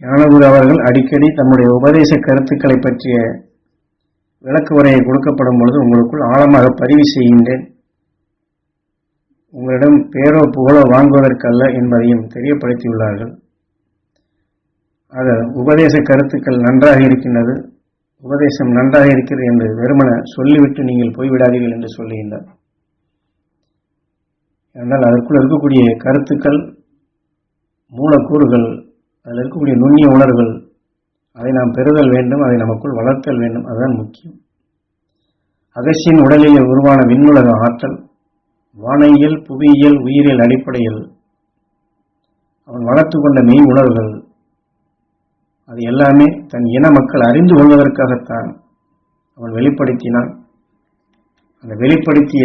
ஞானகுரு அவர்கள் அடிக்கடி தம்முடைய உபதேச கருத்துக்களை பற்றிய விளக்கு உரையை கொடுக்கப்படும் பொழுது உங்களுக்குள் ஆழமாக பதிவு செய்கின்றேன். உங்களிடம் பேரோ புகழோ வாங்குவதற்கல்ல என்பதையும் தெரியப்படுத்தியுள்ளார்கள். ஆக உபதேச கருத்துக்கள் நன்றாக இருக்கின்றது. உபதேசம் நன்றாக இருக்கிறது என்று வெறுமன சொல்லிவிட்டு நீங்கள் போய்விடாதீர்கள் என்று சொல்லுகின்றார். என்றால் அதற்குள் இருக்கக்கூடிய கருத்துக்கள் மூலக்கூறுகள் அதில் இருக்கக்கூடிய நுண்ணிய உணர்வுகள் அதை நாம் பெறுதல் வேண்டும் அதை நமக்குள் வளர்த்தல் வேண்டும் அதுதான் முக்கியம். அகசியின் உடலில் உருவான விண்ணுலக ஆற்றல் வானையியல் புவியியல் உயிரியல் அடிப்படையில் அவன் வளர்த்து கொண்ட மெய் உணர்வுகள் அது எல்லாமே தன் இன மக்கள் அறிந்து கொள்வதற்காகத்தான் அவன் வெளிப்படுத்தினான். அந்த வெளிப்படுத்திய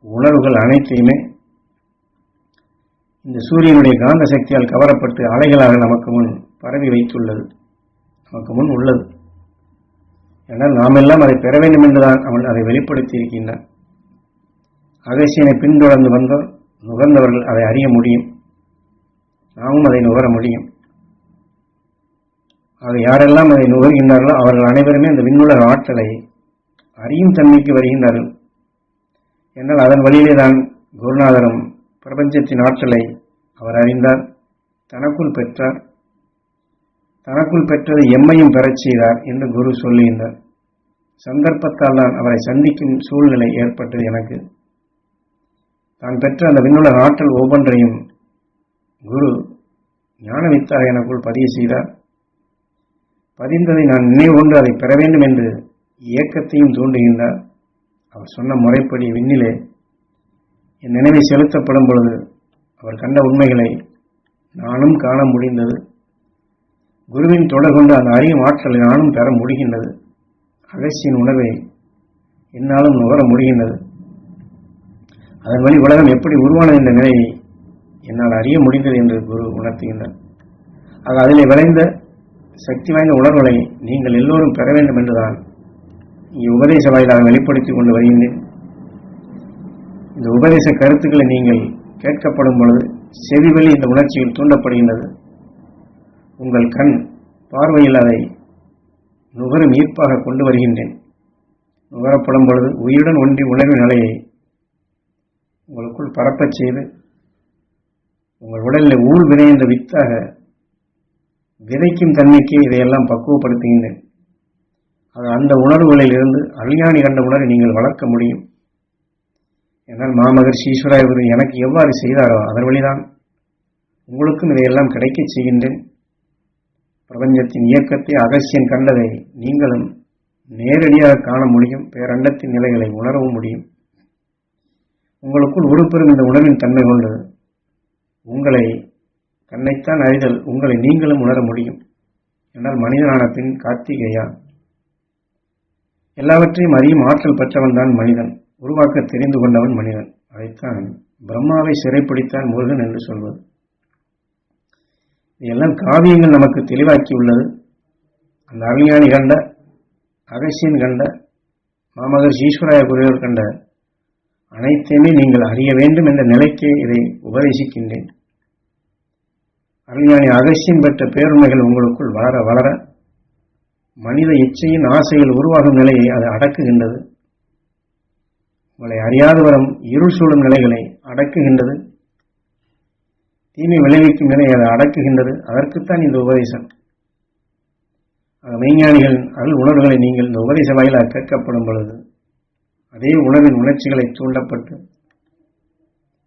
உணர்வுகள் அனைத்தையுமே இந்த சூரியனுடைய காந்த சக்தியால் கவரப்பட்டு அலைகளாக நமக்கு முன் பரவி வைத்துள்ளது. நமக்கு முன் உள்ளது. ஏனால் நாம் எல்லாம் அதை பெற வேண்டும் என்றுதான் அவன் அதை வெளிப்படுத்தி இருக்கின்றான். அகசியனை பின்தொடர்ந்து வந்தோர் நுகர்ந்தவர்கள் அதை அறிய முடியும். நாமும் அதை நுகர முடியும். ஆக யாரெல்லாம் அதை நுகர்கின்றார்களோ அவர்கள் அனைவருமே அந்த விண்ணுலக ஆற்றலை அறியும் தன்மைக்கு வருகின்றார்கள். என்றால் அதன் வழியிலே தான் குருநாதரும் பிரபஞ்சத்தின் ஆற்றலை அவர் அறிந்தார் தனக்குள் பெற்றார் தனக்குள் பெற்றது எம்மையும் பெறச் செய்தார் என்று குரு சொல்லுகின்றார் சந்தர்ப்பத்தால் தான் அவரை சந்திக்கும் சூழ்நிலை ஏற்பட்டது எனக்கு. தான் பெற்ற அந்த விண்ணுலக ஆற்றல் ஒவ்வொன்றையும் குரு ஞானவித்தாக எனக்குள் பதிவு செய்தார். பதிந்ததை நான் நினைவு கொண்டு அதை பெற வேண்டும் என்று இயக்கத்தையும் தூண்டுகின்றார் அவர் சொன்ன முறைப்படி விண்ணிலே என் நினைவை செலுத்தப்படும் பொழுது அவர் கண்ட உண்மைகளை நானும் காண முடிந்தது. குருவின் தொடர் கொண்டு அந்த அறியும் ஆற்றலை நானும் பெற முடிகின்றது. அகசியின் உணவை என்னாலும் நுகர முடிகின்றது. அதன் வழி உலகம் எப்படி உருவானது என்ற நிலையை என்னால் அறிய முடிந்தது என்று குரு உணர்த்துகின்றார். ஆக அதிலே விளைந்த சக்தி வாய்ந்த உணர்வுகளை நீங்கள் எல்லோரும் பெற வேண்டும் என்றுதான் இங்கே உபதேச வாயிலாக வெளிப்படுத்திக் கொண்டு வருகின்றேன். இந்த உபதேச கருத்துக்களை நீங்கள் கேட்கப்படும் பொழுது செவிவெளி இந்த உணர்ச்சியில் தூண்டப்படுகின்றது. உங்கள் கண் பார்வையில் அதை நுகரும் ஈர்ப்பாக கொண்டு வருகின்றேன். நுகரப்படும் பொழுது உயிருடன் ஒன்றி உணர்வு நிலையை உங்களுக்குள் பரப்பச் செய்து உங்கள் உடலில் ஊழ் வினை என்ற வித்தாக விதைக்கும் தன்மைக்கு இதையெல்லாம் பக்குவப்படுத்துகின்றேன். அது அந்த உணர்வுகளில் இருந்து அழியாணி கண்ட உணர்வை நீங்கள் வளர்க்க முடியும். என்னால் மாமகர்ஷி ஈஸ்வராயகுரு எனக்கு எவ்வாறு செய்தாரோ அதன் வழிதான். உங்களுக்கும் இதையெல்லாம் கிடைக்கச் செய்கின்றேன். பிரபஞ்சத்தின் இயக்கத்தை அகசியன் கண்டதை நீங்களும் நேரடியாக காண முடியும். பேரண்டத்தின் நிலைகளை உணரவும் முடியும். உங்களுக்குள் உருப்பெறும் இந்த உணர்வின் தன்மை கொண்டு உங்களை தன்னைத்தான் அறிதல் உங்களை நீங்களும் உணர முடியும். என்றால் மனிதனான பின் கார்த்திகேயா. எல்லாவற்றையும் அறியும் ஆற்றல் பெற்றவன் தான் மனிதன். உருவாக்க தெரிந்து கொண்டவன் மனிதன். அதைத்தான் பிரம்மாவை சிறைப்பிடித்தான் முருகன் என்று சொல்வது. இதெல்லாம் காவியங்கள் நமக்கு தெளிவாக்கி உள்ளது அந்த அருஞானி கண்ட அகசியன் கண்ட மாமகர் ஈஸ்வராய குருவர் கண்ட அனைத்தையுமே நீங்கள் அறிய வேண்டும் என்ற நிலைக்கே இதை உபதேசிக்கின்றேன். அருஞானி அகசியன் பெற்ற பேருண்மைகள் உங்களுக்குள் வளர வளர மனித இச்சையின் ஆசைகள் உருவாகும் நிலையை அது அடக்குகின்றது. உங்களை அறியாது வரும் இருள் சூழும் நிலைகளை அடக்குகின்றது. தீமை விளைவிக்கும் நிலையை அதை அடக்குகின்றது. அதற்குத்தான் இந்த உபதேசம். ஆக மெய்ஞானிகள் அருள் உணர்வுகளை நீங்கள் இந்த உபதேச வாயிலாக கேட்கப்படும் பொழுது அதே உணர்வின் உணர்ச்சிகளை தூண்டப்பட்டு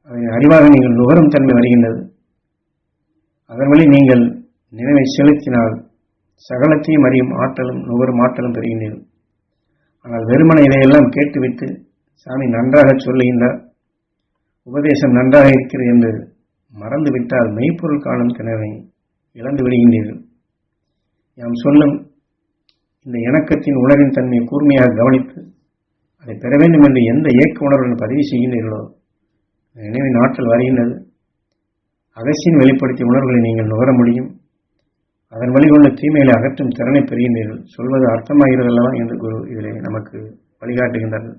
அதை அறிவாக நீங்கள் நுகரும் தன்மை வருகின்றது. அதன் வழி நீங்கள் நினைவை செலுத்தினால் சகலத்தையும் அறியும் ஆற்றலும் நுகரும் ஆற்றலும் பெறுகின்றீர்கள். ஆனால் வெறுமனை இதையெல்லாம் கேட்டுவிட்டு சாமி நன்றாக சொல்லுகின்றார் உபதேசம் நன்றாக இருக்கிறது என்று மறந்துவிட்டால் மெய்ப்பொருள் காணும் கனவை இழந்து விடுகின்றீர்கள். நாம் சொல்லும் இந்த இணக்கத்தின் உணர்வின் தன்மையை கூர்மையாக கவனித்து அதை பெற வேண்டும் என்று எந்த இயக்க உணர்வுடன் பதிவு செய்கின்றீர்களோ நினைவின் ஆற்றல் வருகின்றது. அகசியின் வெளிப்படுத்திய உணர்வுகளை நீங்கள் நுகர முடியும். அதன் வழிகொண்டு தீமைகளை அகற்றும் திறனை பெறுகின்றீர்கள். சொல்வது அர்த்தமாகிறது அல்லவா என்று குரு இதிலே நமக்கு வழிகாட்டுகின்றார்கள்.